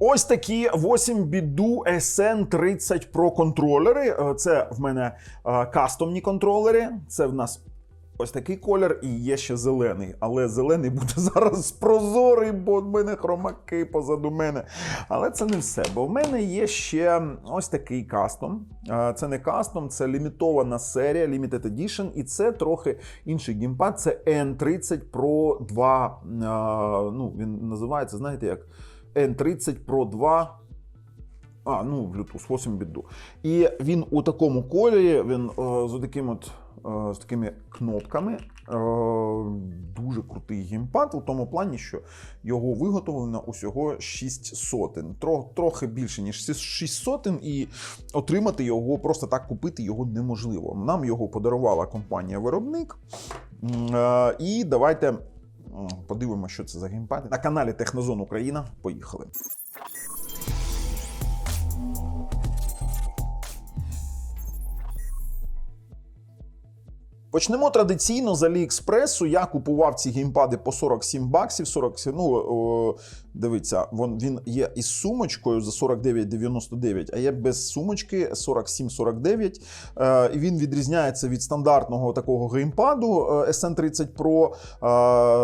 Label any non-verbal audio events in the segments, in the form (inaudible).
Ось такі 8 біду SN30 Pro контролери. Е, Це в мене е, кастомні контролери. Це в нас ось такий колір, і є ще зелений. Але зелений буде (laughs) зараз прозорий, бо в мене хромаки позаду мене. Але це не все. Бо в мене є ще ось такий кастом. Е, Це не кастом, це лімітована серія, Limited Edition, і це трохи інший геймпад. Це N30 Pro 2. е, Ну, він називається, знаєте як? N30 Pro 2. А, ну, Bluetooth 8 біду. І він у такому кольорі, він е, з таким от. е, З такими кнопками. Е, Дуже крутий геймпад у тому плані, що його виготовлено усього 6 сотень. Тро- Трохи більше, ніж 6 сотень, і отримати його, просто так купити його неможливо. Нам його подарувала компанія-виробник. І давайте подивимося, що це за геймпад. На каналі Технозон Україна. Поїхали. Почнемо традиційно з Аліекспресу. Я купував ці геймпади по 47 баксів. 47, ну, о, дивіться, вон, він є із сумочкою за 49,99, а є без сумочки 47,49. Е, він відрізняється від стандартного такого геймпаду е, SN30 Pro.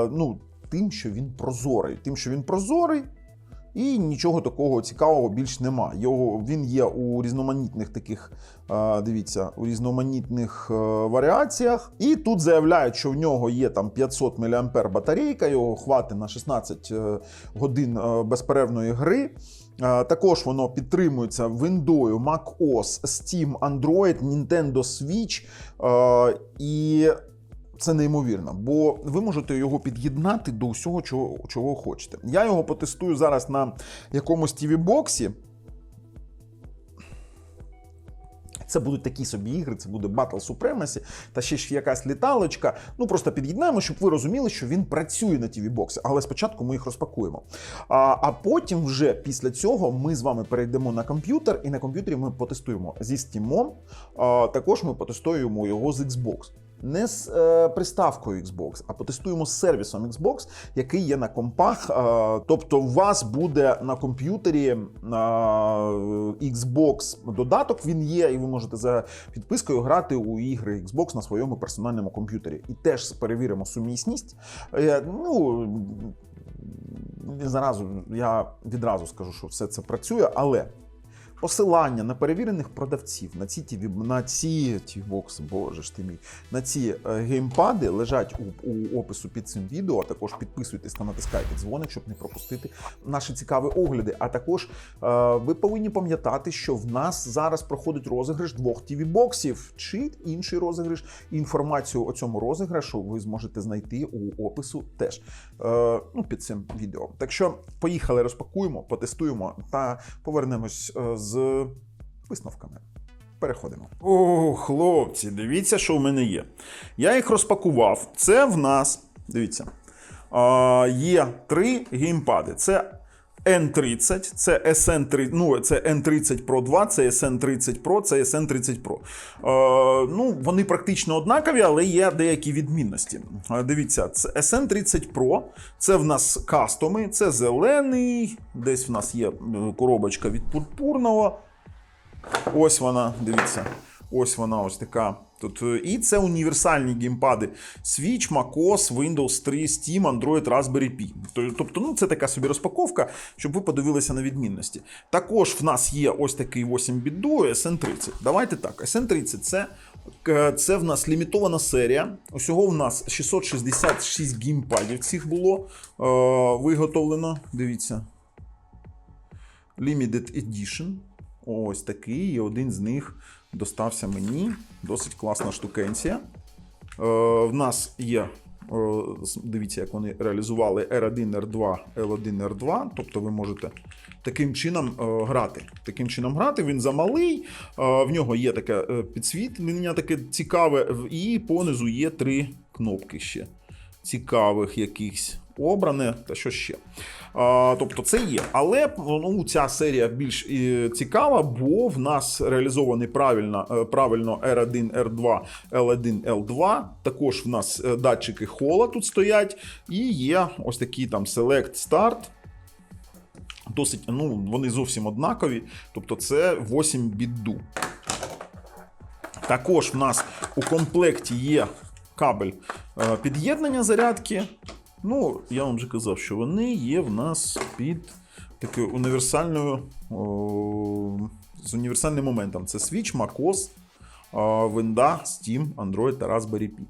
Е, ну, тим, що він прозорий. Тим, що він прозорий, і нічого такого цікавого більш нема. Його він є у різноманітних таких, е, дивіться, у різноманітних е, варіаціях. І тут заявляють, що в нього є там 500 мАh батарейка, його хватить на 16 е, годин безперервної гри. Також воно підтримується Windows, macOS, Steam, Android, Nintendo Switch. І це неймовірно, бо ви можете його під'єднати до усього, чого, чого хочете. Я його потестую зараз на якомусь tv боксі Це будуть такі собі ігри, це буде Battle Supremacy та ще ж якась літалочка. Ну просто під'єднаємо, щоб ви розуміли, що він працює на tv боксі Але спочатку ми їх розпакуємо. А, а потім, вже після цього, ми з вами перейдемо на комп'ютер, і на комп'ютері ми потестуємо зі Steam. А, також ми потестуємо його з Xbox. Не з е, приставкою Xbox, а потестуємо з сервісом Xbox, який є на компах. Е, тобто, у вас буде на комп'ютері е, Xbox додаток. Він є, і ви можете за підпискою грати у ігри Xbox на своєму персональному комп'ютері. І теж перевіримо сумісність. Е, ну зразу я відразу скажу, що все це працює, але. Посилання на перевірених продавців на ці ті на ці ті бокси, боже ж ти мій, на ці е, геймпади лежать у, у опису під цим відео. А також підписуйтесь та натискайте дзвоник, щоб не пропустити наші цікаві огляди. А також е, ви повинні пам'ятати, що в нас зараз проходить розіграш двох tv боксів чи інший розіграш. Інформацію о цьому розіграшу ви зможете знайти у опису теж е, ну, під цим відео. Так що поїхали, розпакуємо, потестуємо та повернемось е, з висновками. Переходимо. О, хлопці, дивіться, що в мене є. Я їх розпакував. Це в нас, дивіться, є три геймпади. Це N30, це SN30, ну, це N30 Pro 2, це SN30 Pro, це SN30 Pro. Е, ну, вони практично однакові, але є деякі відмінності. Е, Дивіться, це SN30 Pro, це в нас кастоми, це зелений, десь в нас є е, коробочка від пурпурного. Ось вона, дивіться. Ось вона ось така. Е, і це універсальні геймпади Switch, macOS, Windows 3, Steam, Android, Raspberry Pi. Тобто, ну це така собі розпаковка, щоб ви подивилися на відмінності. Також в нас є ось такий 8 біду SN30. Давайте так. SN30 це, е, це в нас лімітована серія. Усього в нас 666 геймпадів цих було е, виготовлено. Дивіться. Limited Edition. Ось такий. І один з них достався мені. Досить класна штукенція. Е, в нас є. е, Дивіться, як вони реалізували R1, R2, L1, R2. Тобто ви можете таким чином е, грати. Таким чином грати. Він замалий, в нього є таке підсвітлення, таке цікаве, і понизу є три кнопки ще цікавих якихось обране та що ще. А, тобто це є. Але ну, ця серія більш е, цікава, бо в нас реалізований правильно, е, правильно R1, R2, L1, L2. Також в нас е, датчики хола тут стоять. І є ось такий там Select Start. досить, ну, вони зовсім однакові. Тобто це 8 біду. Також в нас у комплекті є кабель під'єднання зарядки. Ну, я вам вже казав, що вони є в нас під такою універсальною о, з універсальним моментом. Це Switch, MacOS, Винда, Steam, Android та Raspberry Pi.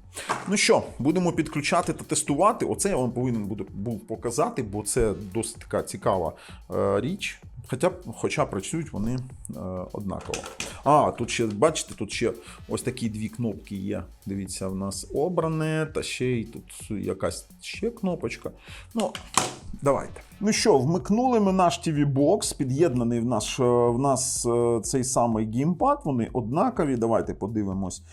Ну що, будемо підключати та тестувати. Оце я вам повинен буду, був показати, бо це досить така цікава е, річ. Хоча, хоча працюють вони е, однаково. А, тут ще, бачите, тут ще ось такі дві кнопки є. Дивіться, в нас обране, та ще й тут якась ще кнопочка. Ну, давайте. Ну що, вмикнули ми наш TV Box, під'єднаний в наш, е, в нас е, цей самий геймпад. Вони однакові. Давайте подивимось,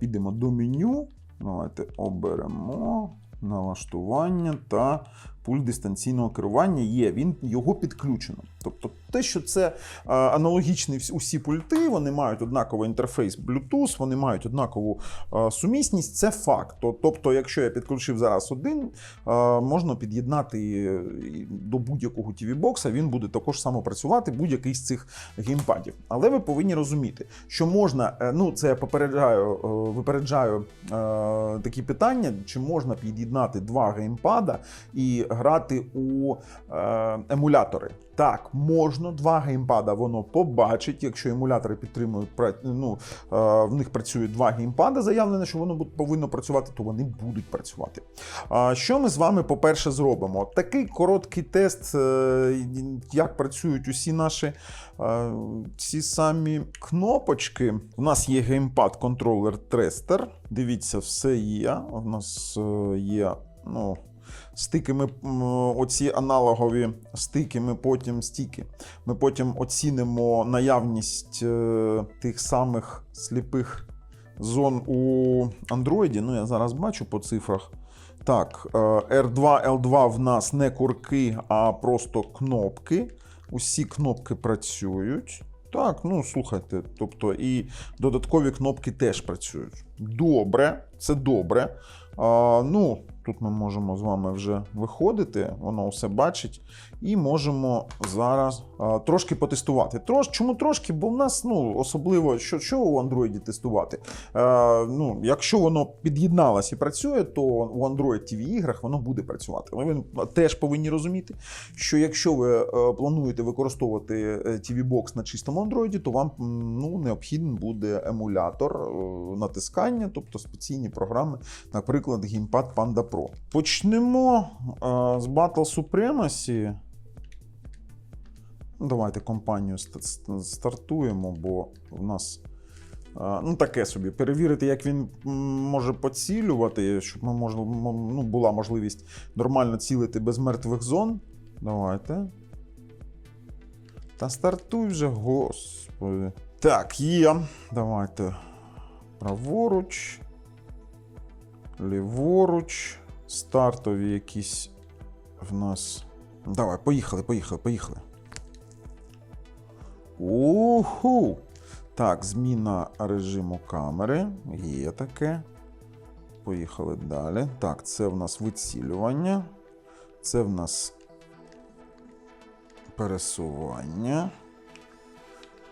підемо до меню. Давайте оберемо налаштування та пульт дистанційного керування є. Він його підключено. Тобто, те, що це е, аналогічні усі пульти, вони мають однаковий інтерфейс Bluetooth, вони мають однакову е, сумісність. Це факт. Тобто, якщо я підключив зараз один, е, можна під'єднати до будь-якого TV бокса він буде також само працювати, будь-який з цих геймпадів. Але ви повинні розуміти, що можна, ну це я попереджаю, випереджаю такі питання, чи можна під'єднати два геймпада і грати у е, емулятори. Так, можна два геймпада, воно побачить, якщо емулятори підтримують ну, е, в них працює два геймпада, заявлено, що воно повинно працювати, то вони будуть працювати. Що ми з вами, по-перше, зробимо? Такий короткий тест, е, як працюють усі наші ці самі кнопочки. У нас є геймпад контролер Трестер. Дивіться, все є. У нас є. ну, Стики ми оці аналогові стики, ми потім стіки. Ми потім оцінимо наявність е, тих самих сліпих зон у Android. Ну, я зараз бачу по цифрах. Так, е, R2, L2 в нас не курки, а просто кнопки. Усі кнопки працюють. Так, ну слухайте, тобто і додаткові кнопки теж працюють. Добре, це добре. А, ну, тут ми можемо з вами вже виходити, воно все бачить, і можемо зараз а, трошки потестувати. Трош, чому трошки? Бо в нас ну, особливо що, що у Android тестувати. Е, ну, якщо воно під'єдналось і працює, то у Android TV іграх воно буде працювати. Але ви теж повинні розуміти, що якщо ви е, плануєте використовувати е, TV Box на чистому Android, то вам ну, необхідний буде емулятор натискання, тобто спеційні програми, наприклад, геймпад Panda. Почнемо е, з Battle Supremacy. Ну, Давайте компанію ст- ст- стартуємо, бо в нас а, ну, таке собі. Перевірити, як він може поцілювати, щоб ми мож, м- ну, була можливість нормально цілити без мертвих зон. Давайте. Та стартуй вже, господи. Так, є. Давайте. Праворуч. Ліворуч. Стартові якісь в нас. Давай, поїхали, поїхали, поїхали. Уху! Так, зміна режиму камери. Є таке. Поїхали далі. Так, це в нас вицілювання. Це в нас пересування.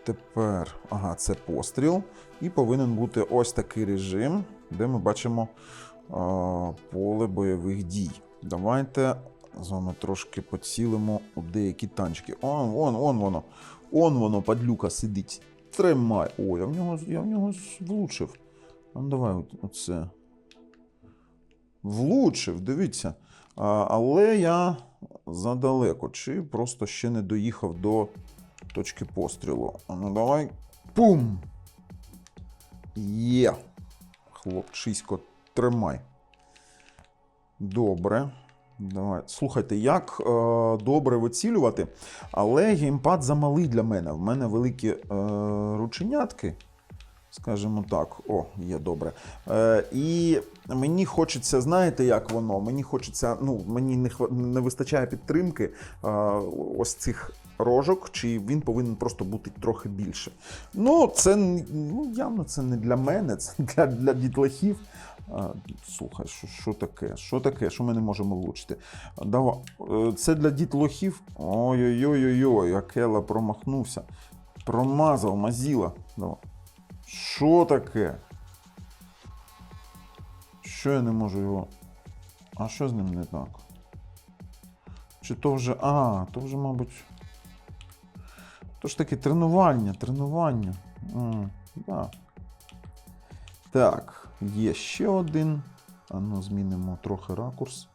Тепер, ага, це постріл. І повинен бути ось такий режим, де ми бачимо поле бойових дій. Давайте з вами трошки поцілимо у деякі танчики. О, вон, вон воно. Он воно, падлюка, сидить. Тримай. О, я в нього, я в нього влучив. Ну давай оце. Влучив, дивіться. А, але я задалеко. Чи просто ще не доїхав до точки пострілу. Ну давай. Пум! Є. Хлопчисько, тримай. Добре. Давай. Слухайте, як е, добре вицілювати, але геймпад замалий для мене. В мене великі е, рученятки. Скажімо так, о, є добре. Е, і мені хочеться, знаєте, як воно? Мені хочеться, ну, мені не, хва- не вистачає підтримки е, ось цих рожок, чи він повинен просто бути трохи більше. Ну, це ну, явно це не для мене, це (laughs) для, для дітлахів. Слухай, що, що таке? Що таке? Що ми не можемо влучити? Давай. Е, Це для дітлахів. Ой-ой-ой-ой, Акела промахнувся. Промазав, мазіла. Давай. Що таке? Що я не можу його. А що з ним не так? Чи то вже. А, то вже, мабуть. То ж таки тренування, тренування. М, да. Так, є ще один. А ну, змінимо трохи ракурс.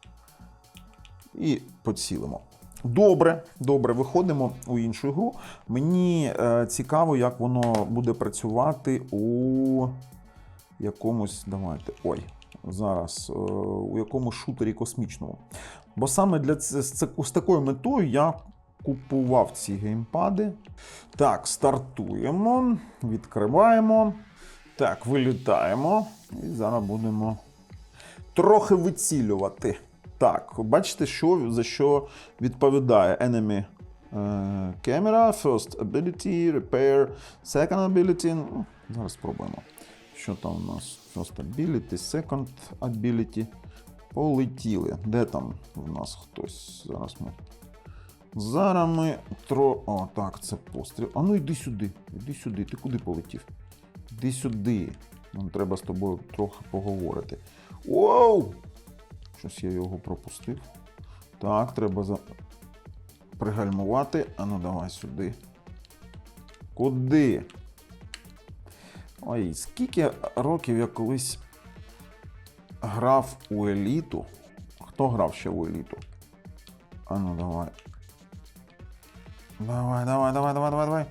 І поцілимо. Добре, добре, виходимо у іншу гру. Мені е, цікаво, як воно буде працювати у якомусь. Давайте. Ой, зараз. Е, у якомусь шутері космічному. Бо саме для ц- з, з такою метою я купував ці геймпади. Так, стартуємо, відкриваємо. Так, вилітаємо. І зараз будемо трохи вицілювати. Так, бачите, що, за що відповідає Enemy е, Camera, First Ability, Repair, Second Ability. Ну, зараз спробуємо. Що там у нас? First Ability, Second Ability. Полетіли. Де там в нас хтось? Зараз ми. Зараз ми тро. О, так, це постріл. А ну йди сюди. Іди сюди. Ти куди полетів? Іди сюди. Нам треба з тобою трохи поговорити. Воу! Щось я його пропустив. Так, треба за... пригальмувати. А ну давай сюди. Куди? Ой, скільки років я колись грав у еліту. Хто грав ще у еліту? А ну давай. Давай, давай, давай, давай, давай, давай.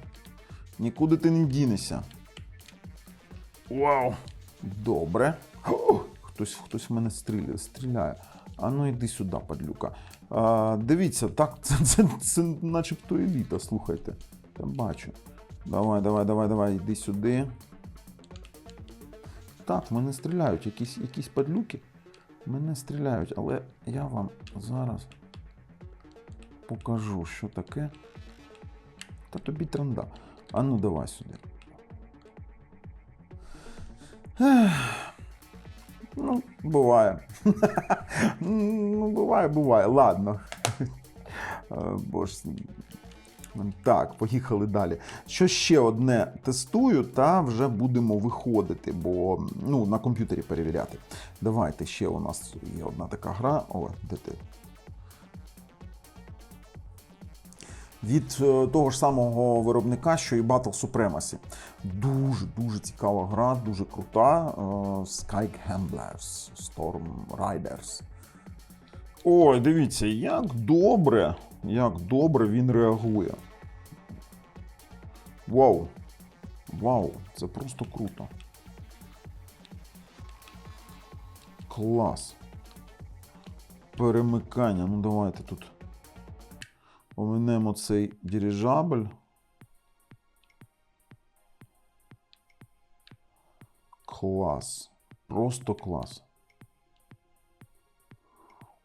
Нікуди ти не дінешся. Вау! Добре. Хтось, хтось в мене стріляє, стріляє. А ну йди сюди, падлюка. А, дивіться, так, (laughs) це, це, це начебто еліта, слухайте. Я бачу. Давай, давай, давай, давай, йди сюди. Так, мене стріляють, якісь, якісь падлюки. Мене стріляють, але я вам зараз покажу, що таке. Та тобі тренда. А ну давай сюди. Ну, буває. (laughs) ну, буває, буває. Ладно. Е, Бо ж. Так, поїхали далі. Що ще одне тестую, та вже будемо виходити, бо ну, на комп'ютері перевіряти. Давайте ще у нас є одна така гра. О, де ти? Від е, того ж самого виробника, що і Battle Supremacy. Дуже дуже цікава гра, дуже крута. Е, Sky Gamblers, Storm Riders. Ой, дивіться, як добре, як добре він реагує. Вау. Вау, це просто круто. Клас. Перемикання. Ну давайте тут. Оминемо цей дирижабль. Клас. Просто клас.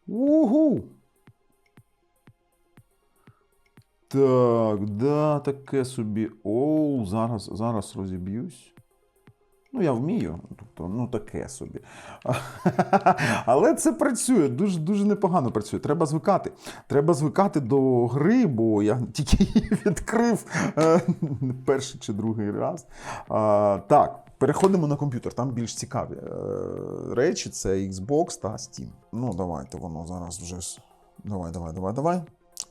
Угу! Так, да, таке собі. Оу, зараз, зараз розіб'юсь. Ну, я вмію, тобто, ну таке собі. (laughs) Але це працює, дуже дуже непогано працює. Треба звикати. Треба звикати до гри, бо я тільки (laughs) її відкрив е, перший чи другий раз. А, так, переходимо на комп'ютер. Там більш цікаві е, речі: це Xbox та Steam. Ну, давайте воно зараз вже. Давай, давай, давай, давай.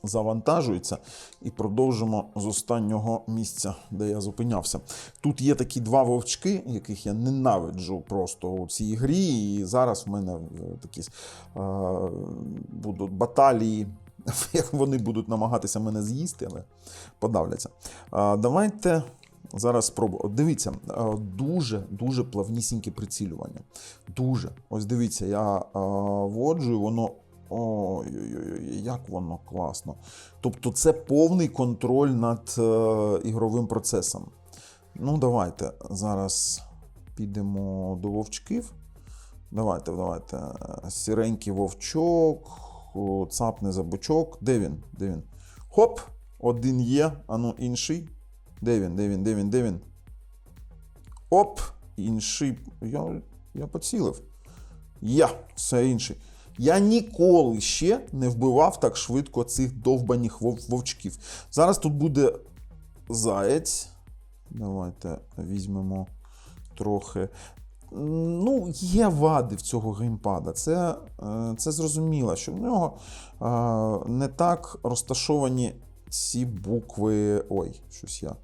Завантажується і продовжимо з останнього місця, де я зупинявся. Тут є такі два вовчки, яких я ненавиджу просто у цій грі. І зараз в мене е, такі е, будуть баталії, (laughs) як вони будуть намагатися мене з'їсти, але подавляться. Давайте. Зараз спробую. Дивіться, е, дуже дуже плавнісіньке прицілювання. Дуже. Ось дивіться, я е, вводжу, і воно Ой-ой-ой, як воно класно. Тобто це повний контроль над е, ігровим процесом. Ну, давайте зараз підемо до вовчків. Давайте, давайте. Сіренький вовчок, цапне за бочок. Де він? Де він? Хоп! Один є, а ну інший. Де він? Де він? Де він? Де він? Оп! Інший. Я, я поцілив. Я, це інший. Я ніколи ще не вбивав так швидко цих довбаних вовчків. Зараз тут буде заєць. Давайте візьмемо трохи. Ну, є вади в цього геймпада. Це, е, це зрозуміло, що в нього е, не так розташовані ці букви. Ой, щось я.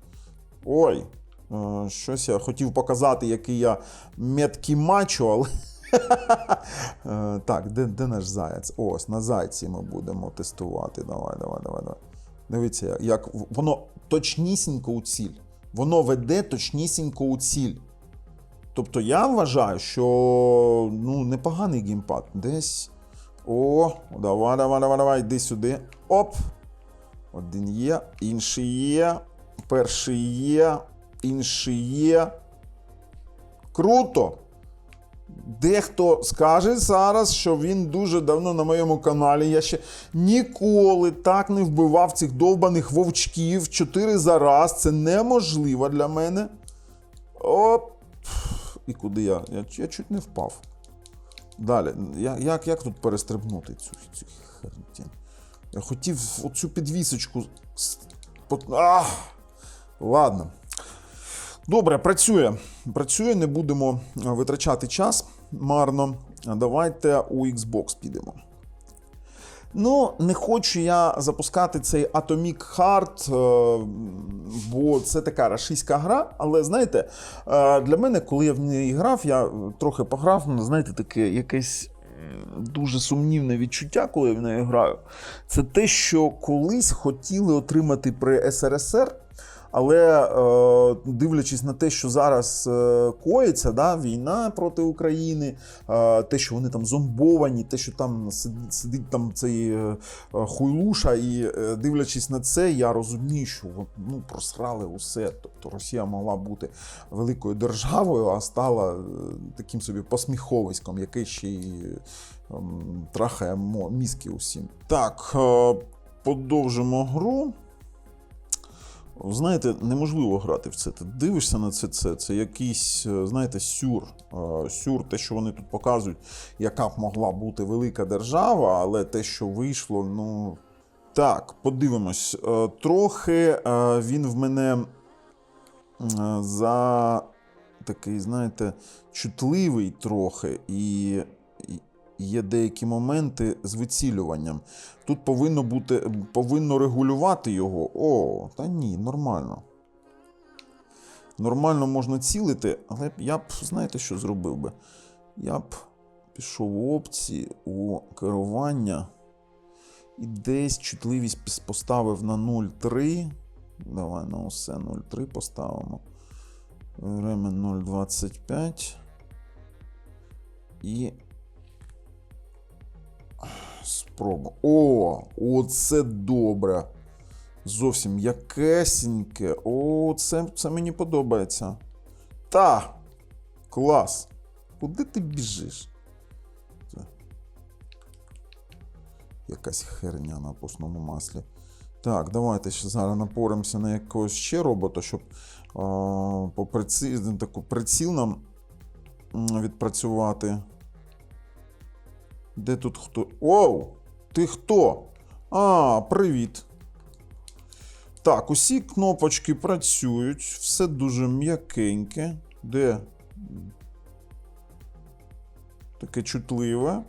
Ой, е, щось я хотів показати, який я меткий мачо, але. Е, Так, де, де наш заяць? Ось, на зайці ми будемо тестувати. Давай, давай, давай, давай. Дивіться, як воно точнісінько у ціль. Воно веде точнісінько у ціль. Тобто я вважаю, що ну, непоганий геймпад. Десь. О, давай, давай, давай, давай, йди сюди. Оп! Один є, інший є, перший є, інший є. Круто! Дехто скаже зараз, що він дуже давно на моєму каналі. Я ще ніколи так не вбивав цих довбаних вовчків чотири за раз. Це неможливо для мене. Оп. І куди я? Я, я чуть не впав. Далі. Я, як, як тут перестрибнути цю, цю херню? Я хотів оцю підвісочку. Ах! Ладно. Добре, працює. Працює, не будемо е, витрачати час марно. Давайте у Xbox підемо. Ну, не хочу я запускати цей Atomic Heart, е, бо це така рашистська гра. Але знаєте, е, для мене, коли я в неї грав, я трохи пограв, ну, знаєте, таке якесь дуже сумнівне відчуття, коли я в неї граю. Це те, що колись хотіли отримати при СРСР. Але е, дивлячись на те, що зараз е, коїться, да, війна проти України, е, те, що вони там зомбовані, те, що там сидить, там цей е, е, хуйлуша, і е, дивлячись на це, я розумію, що ну, просрали усе. Тобто Росія могла бути великою державою, а стала е, таким собі посміховиськом, який ще й ем, трахає мізки усім. Так, е, подовжимо гру. Знаєте, неможливо грати в це. Ти дивишся на це, це, це якийсь, е, знаєте, сюр. Е, Сюр, те, що вони тут показують, яка б могла бути велика держава, але те, що вийшло, ну. Так, подивимось. Е, Трохи він в мене за такий, знаєте, чутливий трохи, і є деякі моменти з вицілюванням. Тут повинно бути, повинно регулювати його. О, та ні, нормально. Нормально можна цілити, але я б, знаєте, що зробив би? Я б пішов у опції, у керування і десь чутливість поставив на 0,3. Давай на усе 0,3 поставимо. Ремен 0,25. І спробу. О, оце добре. Зовсім м'якесеньке. О, це, це мені подобається. Та! Клас! Куди ти біжиш? Це... Якась херня на постному маслі. Так, давайте ще зараз напоримося на якогось ще робота, щоб а, по приці... таку приціл нам відпрацювати. Де тут хто? Оу! Ти хто? А, привіт. Так, усі кнопочки працюють, все дуже м'якеньке. Де? Таке чутливе.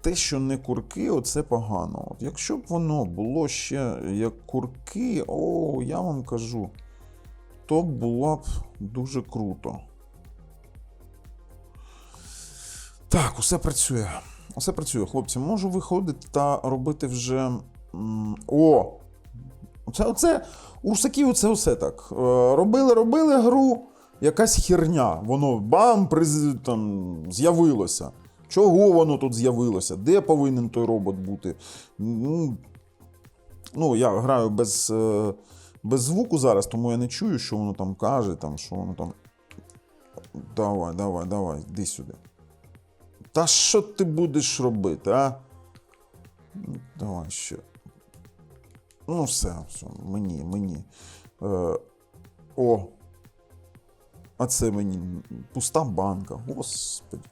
Те, що не курки, оце погано. От якщо б воно було ще як курки, о, я вам кажу, то було б дуже круто. Так, усе працює. Усе працює, хлопці. Можу виходити та робити вже. О! Оце, оце, у русаків оце все так. Е, Робили, робили гру, якась херня. Воно бам, приз, там, з'явилося. Чого воно тут з'явилося? Де повинен той робот бути? Ну, ну я граю без, е, без звуку зараз, тому я не чую, що воно там каже, там, що воно там. Давай, давай, давай, йди сюди. Та що ти будеш робити, а? Давай ще. Ну, все, все, мені, мені. Е, о. А це мені пуста банка. Господи.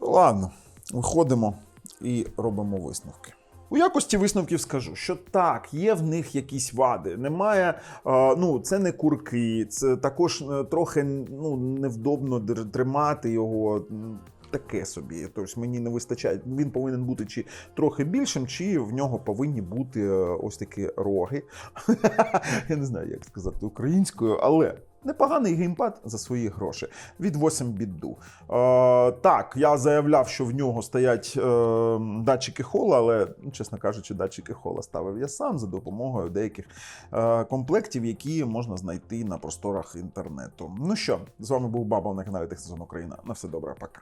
Ладно, виходимо і робимо висновки. У якості висновків скажу, що так, є в них якісь вади. Немає, е, ну це не курки, це також е, трохи ну, невдобно тримати його. Таке собі. Тобто мені не вистачає. Він повинен бути чи трохи більшим, чи в нього повинні бути е, ось такі роги. (laughs) Я не знаю, як сказати українською, але непоганий геймпад за свої гроші. Від 8 біду. Е, так, я заявляв, що в нього стоять е, датчики хола, але, ну, чесно кажучи, датчики хола ставив я сам за допомогою деяких е, комплектів, які можна знайти на просторах інтернету. Ну що, з вами був Баба на каналі Технозон Україна. На все добре, пока.